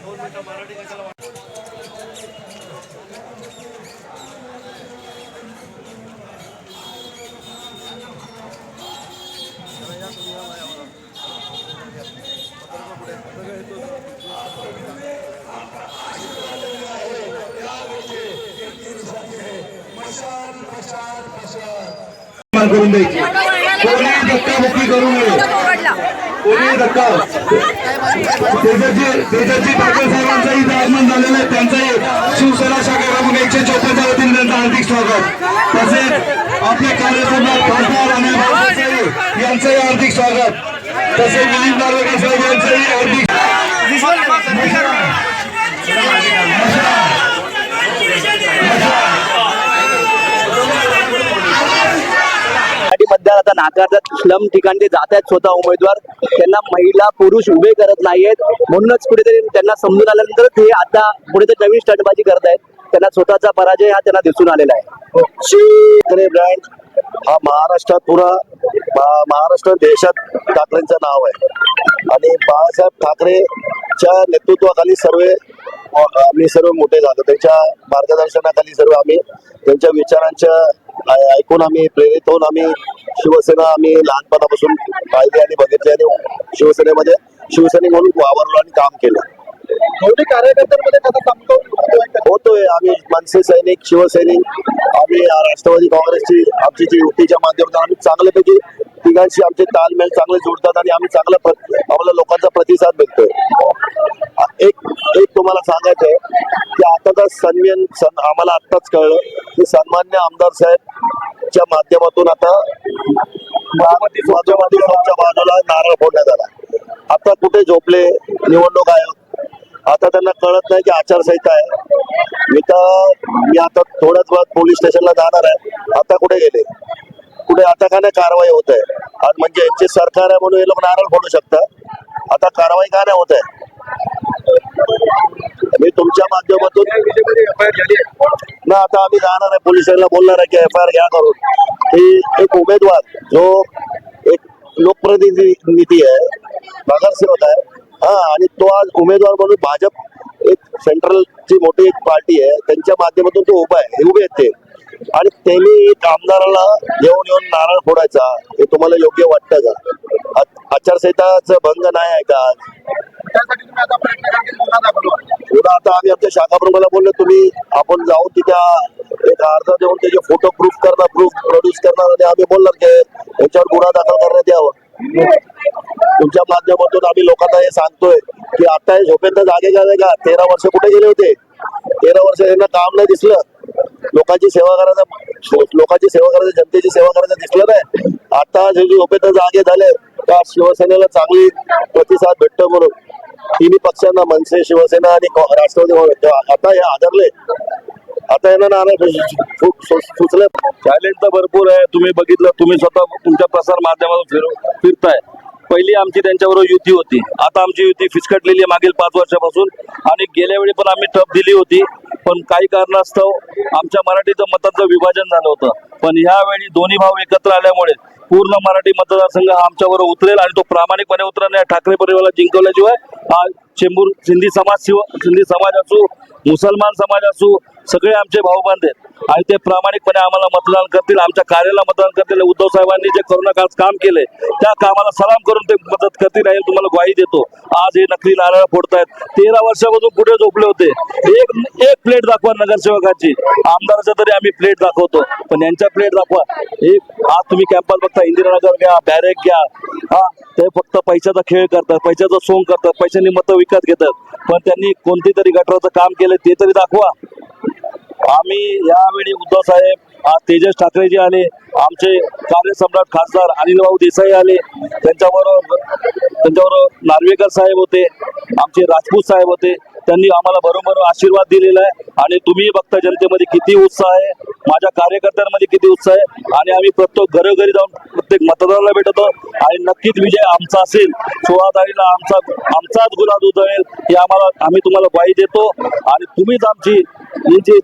दोन मिनिटं मराठी निर्माण करून द्यायची. कोणी धक्काबुक्की करू नये. कोणी धक्का. तेजस्वी पाटील ठाकरे साहेबांचं इथं आगमन झालेलं आहे. त्यांचंही शिवसेना शाखा प्रमुख एकशे चौथ्याच्या वतीने त्यांचं हार्दिक स्वागत. तसेच आपले कार्यसम्राट खासदार आणि भाऊसाहेब यांचंही हार्दिक स्वागत. तसेच मिलिंद नार्वेकर साहेब यांचंही हार्दिक मराठी मतदार आता नाकारतात. स्लम ठिकाणी जात आहेत स्वतः उमेदवार त्यांना महिला पुरुष उभे करत नाहीयेत. म्हणूनच कुठेतरी त्यांना समजून आल्यानंतर ते आता कुठेतरी नवीन स्टंटबाजी करत आहेत. त्यांना स्वतःचा पराजय हा त्यांना दिसून आलेला आहे. ब्रँड हा महाराष्ट्रात पुरा महाराष्ट्र देशात ठाकरेंचं नाव आहे. आणि बाळासाहेब ठाकरेच्या नेतृत्वाखाली सर्व आम्ही सर्व मोठे झालो. त्यांच्या मार्गदर्शनाखाली सर्व आम्ही त्यांच्या विचारांच्या ऐकून आम्ही प्रेरित होऊन आम्ही शिवसेना आम्ही लहानपणापासून पाहिली आणि बघितली आणि शिवसेनेमध्ये शिवसैनिक म्हणून वावरलो आणि काम केलं मोठी कार्यकर्त्यांमध्ये समतोल? होतोय आम्ही मनसे सैनिक शिवसैनिक आम्ही राष्ट्रवादी काँग्रेसची आमची जी युतीच्या माध्यमातून आम्ही चांगल्यापैकी तिघांशी आमचे तालमेल चांगले जुळतात आणि आम्ही चांगला आम्हाला लोकांचा प्रतिसाद भेटतोय. एक एक तुम्हाला सांगायचं आहे की आता तर सन्मान सन आम्हाला आत्ताच कळलं की सन्मान्य आमदार साहेबच्या माध्यमातून आता चौकच्या बाजूला नारळ फोडण्यात आला. आता कुठे झोपले निवडणूक आयोग? आता त्यांना कळत नाही की आचारसंहिता आहे. मी तर मी आता थोड्याच वेळात पोलीस स्टेशनला जाणार आहे. आता कुठे गेले? पुढे आता का नाही कारवाई होत आहे. आज म्हणजे यांचे सरकार आहे म्हणून हे लोक नारळ फोडू शकतात. आता कारवाई का नाही होत आहे? मी तुमच्या माध्यमातून ना आता आम्ही जाणार आहे. पोलीस स्टेशनला बोलणार आहे की एफ आय आर घ्या करून. की एक उमेदवार जो एक लोकप्रतिनिधी आहे नगरसेवक आहे. हा आणि तो आज उमेदवार म्हणून भाजप एक सेंट्रलची मोठी एक पार्टी आहे. त्यांच्या माध्यमातून तो उभा आहे. हे उभे आहेत ते. आणि त्यांनी आमदाराला येऊन येऊन नारळ फोडायचा. हे तुम्हाला योग्य वाटतं का? आचारसंहिताचं भंग नाही आहे का तुम्ही आता. पुन्हा आम्ही आमच्या शाखा प्रमुखाला बोललो तुम्ही आपण जाऊ तिच्या एक अर्ज देऊन त्याचे फोटो प्रूफ करणार प्रूफ प्रोड्यूस करणार आणि आम्ही बोलणार की याच्यावर गुन्हा दाखल करण्यात यावं. तुमच्या माध्यमातून आम्ही लोकांना हे सांगतोय की आता हे झोपेंत जागे का? तेरा वर्ष कुठे गेले होते? तेरा वर्ष यांना काम नाही दिसलं. लोकांची सेवा करायचा लोकांची सेवा करायचं जनतेची सेवा करायचं दिसलं नाही. आता जे उपेंद्र जागे झाले त्या शिवसेनेला चांगली प्रतिसाद भेटतो म्हणून? तिन्ही पक्षांना मनसे शिवसेना आणि राष्ट्रवादी आता हे आदरले. आता यांना सुचले चॅलेंज तर भरपूर आहे. तुम्ही बघितलं तुम्ही स्वतः तुमच्या प्रसार माध्यमातून फिरू फिरताय. पहिली आमची त्यांच्याबरोबर युती होती. आता आमची युती फिसकटलेली आहे मागील पाच वर्षापासून. आणि गेल्या वेळी पण आम्ही टप दिली होती. पण काही कारणास्तव आमच्या मराठीचं मताचं विभाजन झालं होतं. पण ह्यावेळी दोन्ही भाव एकत्र आल्यामुळे पूर्ण मराठी मतदारसंघ हा उतरेल आणि तो प्रामाणिकपणे उतरण्या ठाकरे परिवाराला जिंकवल्याशिवाय हा चेंबूर सिंधी समाज शिव सिंधी समाज असो मुसलमान समाज असो सगळे आमचे भाऊबंद आहेत. आणि ते प्रामाणिकपणे आम्हाला मतदान करतील आमच्या कार्याला मतदान करतील. उद्धव साहेबांनी जे कोरोना काळात काम केले त्या कामाला सलाम करून ते मदत करतील आणि तुम्हाला ग्वाही देतो. आज हे नकली नारळ फोडतायत. तेरा वर्षापासून कुठे झोपले होते? एक एक प्लेट दाखवा नगरसेवकाची. आमदाराचं तरी आम्ही प्लेट दाखवतो. पण यांच्या प्लेट दाखवा. एक आज तुम्ही कॅम्पस बघता इंदिरानगर घ्या बॅरेक घ्या. हा ते फक्त पैशाचा खेळ करतात पैशाचा सोंग करतात पैशांनी मतं विकत घेतात. पण त्यांनी कोणती तरी गटराचं काम केलं ते तरी दाखवा. आम्ही यावेळी उद्धव साहेब आज तेजस ठाकरेजी आले आमचे कार्यसम्राट खासदार अनिल भाऊ देसाई आले त्यांच्याबरोबर त्यांच्याबरोबर नार्वेकर साहेब होते आमचे राजपूत साहेब होते त्यांनी आम्हाला बरोबर आशीर्वाद दिलेला आहे आणि तुम्ही बघता जनतेमध्ये किती उत्साह आहे माझ्या कार्यकर्त्यांमध्ये किती उत्साह आहे आणि आम्ही प्रत्येक घरोघरी जाऊन प्रत्येक मतदाराला भेटतो आणि नक्कीच विजय आमचा असेल. सोळा तारीखला आमचा आमचाच गुलाब उधळेल हे आम्हाला आम्ही तुम्हाला ग्वाही देतो. आणि तुम्हीच आमची ही जी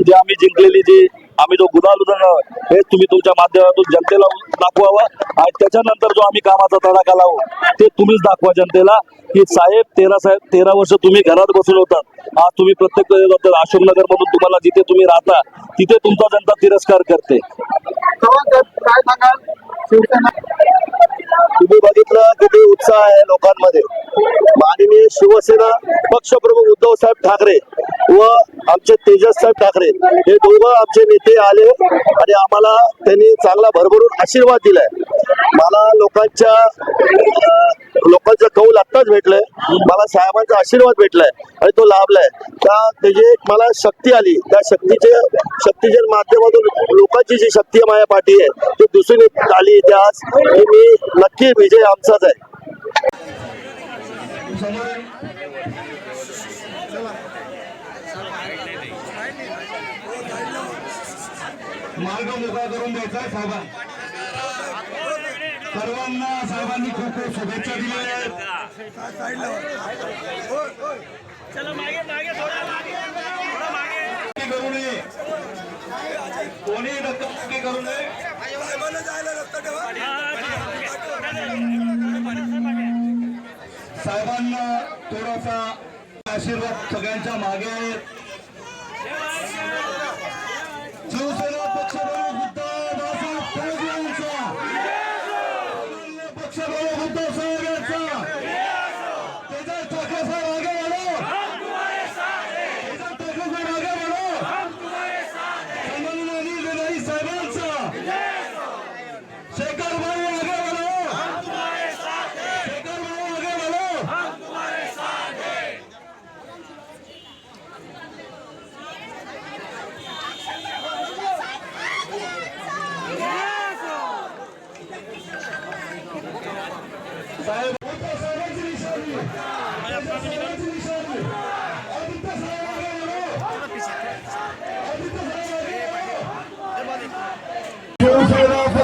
जी आम्ही जिंकलेली जी आम्ही जो गुलाल उधळणार हे तुम्ही तुमच्या माध्यमातून जनतेला दाखवावं. आणि त्याच्यानंतर जो आम्ही कामाचा तडाखा लावू ते तुम्हीच दाखवा जनतेला की साहेब तेरा साहेब तेरा वर्ष तुम्ही घरात बसून होतात. आज तुम्ही प्रत्येक अशोकनगर मधून तुम्हाला जिथे तुम्ही राहता तिथे तुमचा जनता तिरस्कार करते. काय सांगाल? शिवसेना तुम्ही बघितलं किती उत्साह आहे लोकांमध्ये. माननीय शिवसेना पक्षप्रमुख उद्धव साहेब ठाकरे व आमचे तेजस साहेब ठाकरे हे दोघं आमचे नेते आले आणि आम्हाला त्यांनी चांगला भरभरून आशीर्वाद दिलाय. मला लोकांच्या आत्ताच भेटलंय. मला साहेबांचा आशीर्वाद भेटलाय आणि तो लाभलाय. त्या त्याची एक मला शक्ती आली. त्या शक्तीचे शक्तीच्या माध्यमातून लोकांची जी शक्ती माझ्या पाठी आहे ती दिसून आली. इतिहास की मी नक्की विजय आमचाच आहे. मार्ग मोकळा करून द्यायचा आहे सर्वांना साहेबांनी खूप खूप शुभेच्छा दिलेल्या आहेत करू नये. कोणी धक्काबुक्की करू नये. साहेबांना थोडासा आशीर्वाद सगळ्यांच्या मागे आहेत शिवसेना पक्ष प्रमुख उद्धव बाळासाहेब ठाकरे यांचा सामान्य पक्ष प्रमुख उद्धव साहेब यांचा तेजस ठाकरे साहेब आगे बढ़ो तेजस ठाकरे साहेब आगे बढ़ो सन्माननीय अनिल देसाई साहेबांचा शेखर भाई आगे बढ़ो शेखर भाई आगे बढ़ो साहेब साहेबांची निशाणी साहेबांची निशाणी आदित्य साहेब आगे बढ़ो आदित्य साहेब आगे बढ़ो शिवसेना पक्ष प्रमुख सन्माननीय उद्धवजी बाळासाहेब ठाकरे यांचा अहमदनगर येथे समाजसेवापेक्षा चोपन्न दिले त्याचे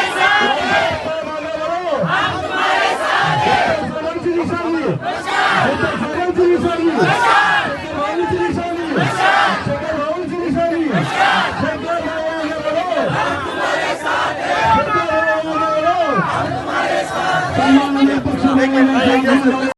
शेखर भाऊ